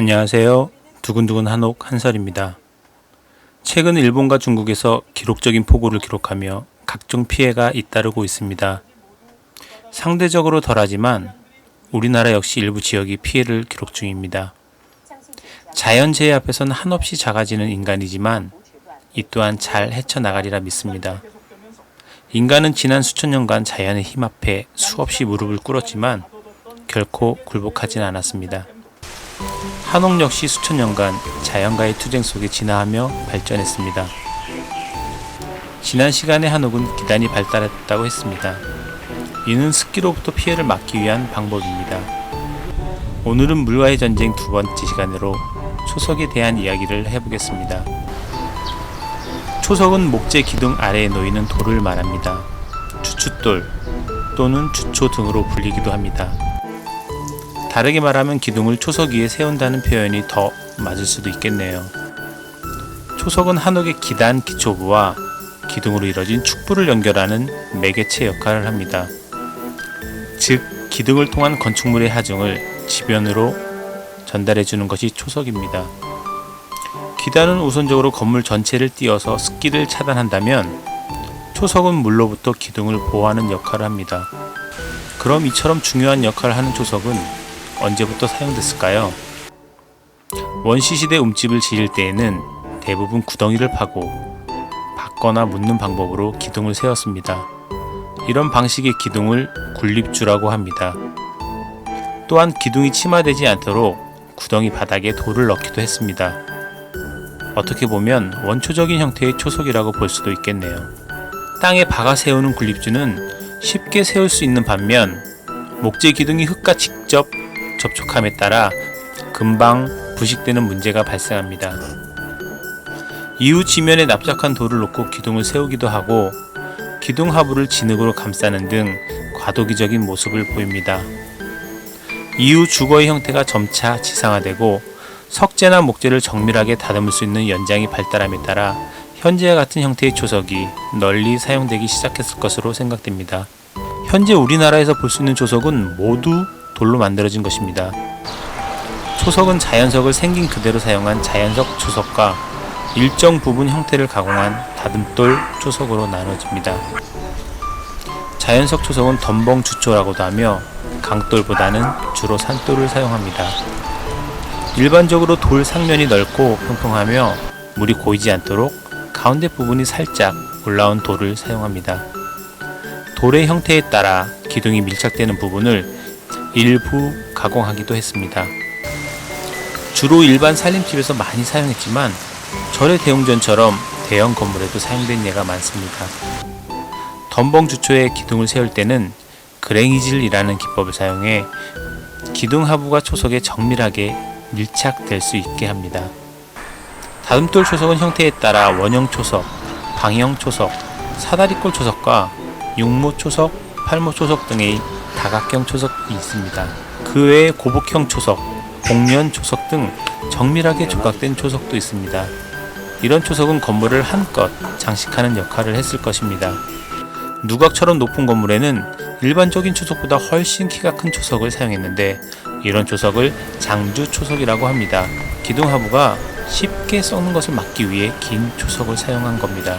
안녕하세요. 두근두근 한옥 한설입니다. 최근 일본과 중국에서 기록적인 폭우를 기록하며 각종 피해가 잇따르고 있습니다. 상대적으로 덜하지만 우리나라 역시 일부 지역이 피해를 기록 중입니다. 자연재해 앞에서는 한없이 작아지는 인간이지만 이 또한 잘 헤쳐나가리라 믿습니다. 인간은 지난 수천 년간 자연의 힘 앞에 수없이 무릎을 꿇었지만 결코 굴복하진 않았습니다. 한옥 역시 수천 년간 자연과의 투쟁 속에 진화하며 발전했습니다. 지난 시간에 한옥은 기단이 발달했다고 했습니다. 이는 습기로부터 피해를 막기 위한 방법입니다. 오늘은 물과의 전쟁 두 번째 시간으로 초석에 대한 이야기를 해보겠습니다. 초석은 목재 기둥 아래에 놓이는 돌을 말합니다. 추추돌 또는 추초 등으로 불리기도 합니다. 다르게 말하면 기둥을 초석 위에 세운다는 표현이 더 맞을 수도 있겠네요. 초석은 한옥의 기단 기초부와 기둥으로 이뤄진 축부를 연결하는 매개체 역할을 합니다. 즉, 기둥을 통한 건축물의 하중을 지변으로 전달해 주는 것이 초석입니다. 기단은 우선적으로 건물 전체를 띄어서 습기를 차단한다면 초석은 물로부터 기둥을 보호하는 역할을 합니다. 그럼 이처럼 중요한 역할을 하는 초석은 언제부터 사용됐을까요? 원시시대 움집을 지을 때에는 대부분 구덩이를 파고 박거나 묻는 방법으로 기둥을 세웠습니다. 이런 방식의 기둥을 굴립주라고 합니다. 또한 기둥이 침하되지 않도록 구덩이 바닥에 돌을 넣기도 했습니다. 어떻게 보면 원초적인 형태의 초석이라고 볼 수도 있겠네요. 땅에 박아 세우는 굴립주는 쉽게 세울 수 있는 반면 목재 기둥이 흙과 직접 접촉함에 따라 금방 부식되는 문제가 발생합니다. 이후 지면에 납작한 돌을 놓고 기둥을 세우기도 하고 기둥 하부를 진흙으로 감싸는 등 과도기적인 모습을 보입니다. 이후 주거의 형태가 점차 지상화되고 석재나 목재를 정밀하게 다듬을 수 있는 연장이 발달함에 따라 현재와 같은 형태의 초석이 널리 사용되기 시작했을 것으로 생각됩니다. 현재 우리나라에서 볼 수 있는 초석은 모두 돌로 만들어진 것입니다. 초석은 자연석을 생긴 그대로 사용한 자연석 초석과 일정 부분 형태를 가공한 다듬돌 초석으로 나눠집니다. 자연석 초석은 덤벙 주초라고도 하며 강돌보다는 주로 산돌을 사용합니다. 일반적으로 돌 상면이 넓고 평평하며 물이 고이지 않도록 가운데 부분이 살짝 올라온 돌을 사용합니다. 돌의 형태에 따라 기둥이 밀착되는 부분을 일부 가공하기도 했습니다. 주로 일반 살림집에서 많이 사용했지만 절의 대웅전처럼 대형 건물에도 사용된 예가 많습니다. 덤벙 주초에 기둥을 세울 때는 그랭이질이라는 기법을 사용해 기둥 하부가 초석에 정밀하게 밀착될 수 있게 합니다. 다듬돌 초석은 형태에 따라 원형 초석, 방형 초석, 사다리꼴 초석과 육모 초석, 팔모 초석 등의 다각형 초석이 있습니다. 그 외에 고복형 초석, 복면 초석 등 정밀하게 조각된 초석도 있습니다. 이런 초석은 건물을 한껏 장식하는 역할을 했을 것입니다. 누각처럼 높은 건물에는 일반적인 초석보다 훨씬 키가 큰 초석을 사용했는데 이런 초석을 장주 초석이라고 합니다. 기둥 하부가 쉽게 썩는 것을 막기 위해 긴 초석을 사용한 겁니다.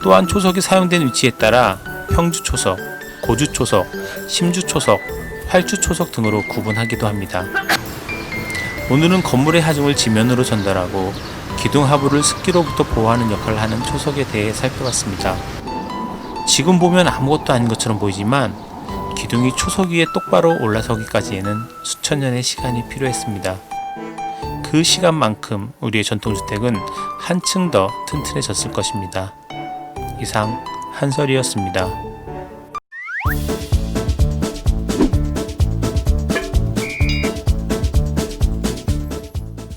또한 초석이 사용된 위치에 따라 평주 초석, 고주 초석, 심주 초석, 활주 초석 등으로 구분하기도 합니다. 오늘은 건물의 하중을 지면으로 전달하고 기둥 하부를 습기로부터 보호하는 역할을 하는 초석에 대해 살펴봤습니다. 지금 보면 아무것도 아닌 것처럼 보이지만 기둥이 초석 위에 똑바로 올라서기까지에는 수천 년의 시간이 필요했습니다. 그 시간만큼 우리의 전통주택은 한층 더 튼튼해졌을 것입니다. 이상 한설이었습니다. you